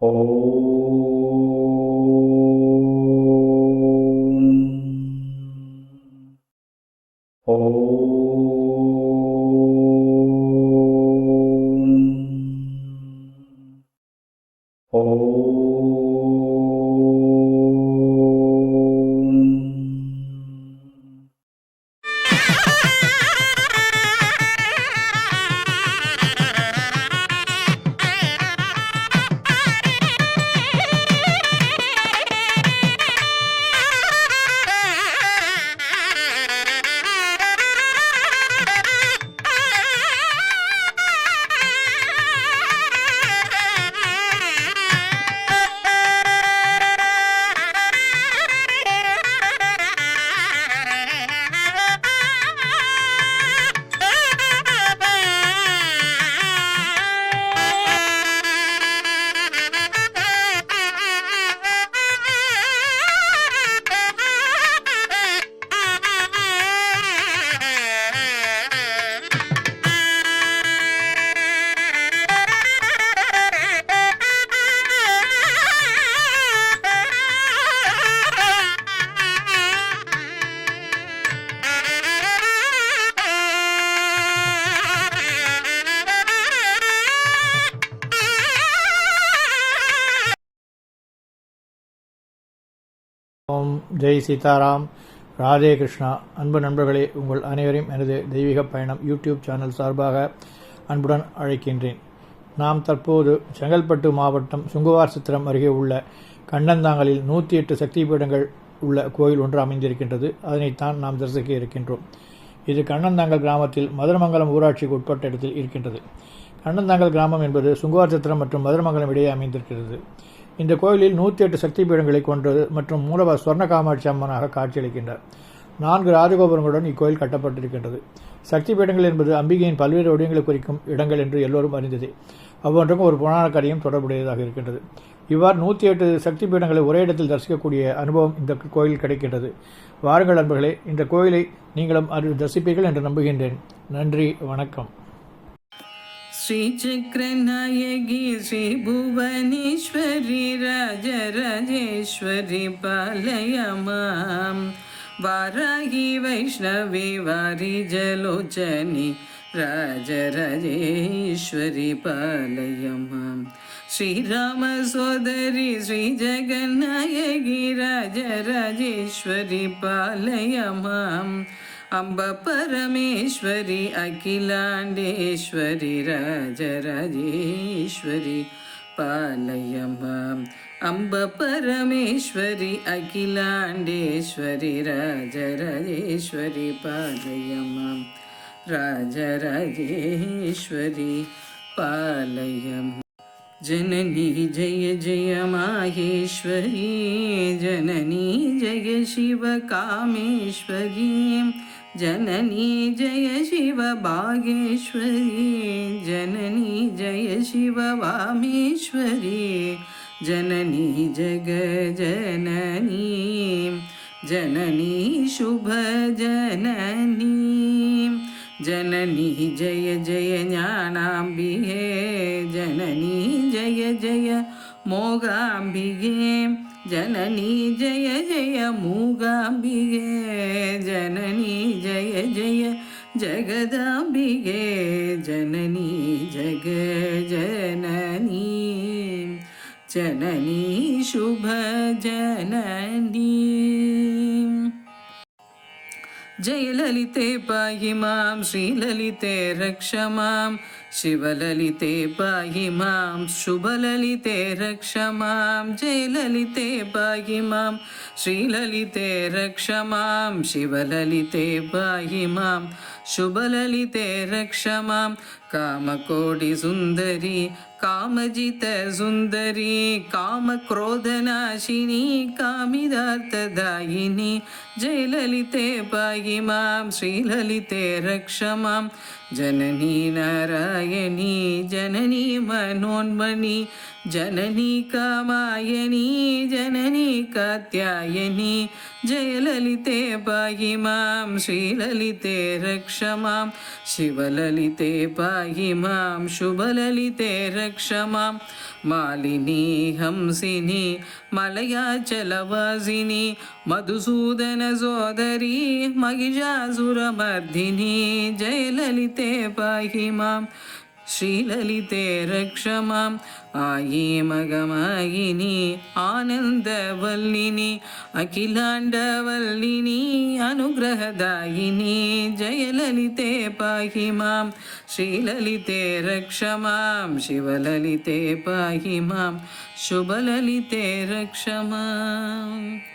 Om. Om. ஓம். ஜெய் சீதாராம். ராதே கிருஷ்ணா. அன்பு நண்பர்களே உங்கள் அனைவரையும் எனது தெய்வீக பயணம் யூடியூப் சேனல் சார்பாக அன்புடன் அழைக்கின்றேன். நாம் தற்போது செங்கல்பட்டு மாவட்டம் சுங்குவார் சித்திரம் அருகே உள்ள கண்ணந்தாங்கலில் நூற்றி எட்டு சக்தி பீடங்கள் உள்ள கோயில் ஒன்று அமைந்திருக்கின்றது. அதனைத்தான் நாம் தரிசிக்க இருக்கின்றோம். இது கண்ணந்தாங்கல் கிராமத்தில் மதுரமங்கலம் ஊராட்சிக்கு உட்பட்ட இடத்தில் இருக்கின்றது. கண்ணந்தாங்கல் கிராமம் என்பது சுங்குவார் சித்திரம் மற்றும் மதுரமங்கலம் இடையே அமைந்திருக்கிறது. இந்த கோயிலில் நூற்றி எட்டு சக்தி பீடங்களை கொண்டது மற்றும் மூலவர் சுவர்ண காமாட்சி அம்மனாக காட்சியளிக்கின்றார். நான்கு ராஜகோபுரங்களுடன் இக்கோயில் கட்டப்பட்டிருக்கின்றது. சக்தி பீடங்கள் என்பது அம்பிகையின் பல்வேறு வடிவங்களை குறிக்கும் இடங்கள் என்று எல்லோரும் அறிந்ததே. அவ்வொன்றுக்கும் ஒரு புராண கதையும் தொடர்புடையதாக இருக்கின்றது. இவ்வாறு நூற்றி எட்டு சக்தி பீடங்களை ஒரே இடத்தில் தரிசிக்கக்கூடிய அனுபவம் இந்த கோயில் கிடைக்கின்றது. வாருங்கள் அன்பர்களே இந்த கோயிலை நீங்களும் அது தரிசிப்பீர்கள் என்று நம்புகின்றேன். நன்றி வணக்கம். श्रीचक्रनायकी श्रीभुवनेश्वरी राजराजेश्वरी पालय माँ वाराही वैष्णवी जलोचनी राजराजेश्वरी पालय माँ श्रीरामसोदरी श्रीजगन्नायकी राजराजेश्वरी पालय माम्। अम्ब परमेश्वरि अखिलाण्डेश्वरि राजराजेश्वरि पालय अम्ब परमेश्वरि अखिलाण्डेश्वरि राजराजेश्वरि पालय माँ राजराजेश्वरि पालय जननी जय जय माहेश्वरी जननी जय शिवकामेश्वरी जननी जय शिव भागेश्वरी जननी जय शिव वामेश्वरी। जननी जग जननी। जननी शुभ जननी। जननी जय जय ज्ञानाम्बिके। जननी जय जय मोगाम्बिके। जननी जय जय मूगाम्बिगे जननी जय जय जगदाम्बिगे। जननी जग जननी। जननी शुभ जननी। जय ललिते पाहि माँ श्रीललिते रक्ष माम् शिवललिते पाहि मां शुभललिते रक्ष मां जयललिते पाहि मां श्रीललिते रक्ष मां शिवललिते पाहि मां शुभललिते रक्ष मां। कामकोटिसुन्दरी कामजितसुन्दरी कामक्रोधनाशिनी कामिदार्थदायिनी। जयललिते पाहि मां श्रीललिते रक्ष मां। जननी नारायणी जननी मनोन्मणि जननी कामायनी जननी कात्यायनी जयललिते पाहि माँ, श्रीललिते रक्ष माँ, शिवललिते पाहि माँ, शुभललिते रक्ष माँ, मालिनी, हंसिनी, मलयाचलवासिनी मधुसूदनसोदरी महिषासुरमर्दिनी, जयललिते पाहि माँ श्रीललिते रक्ष माम् आयी मगमायिनी आनन्दवल्लिनी अखिलाण्डवल्लिनी अनुग्रहदायिनी जयललिते पाहि मां श्रीललिते रक्ष मां शिवललिते पाहि मां शुभललिते रक्ष माम्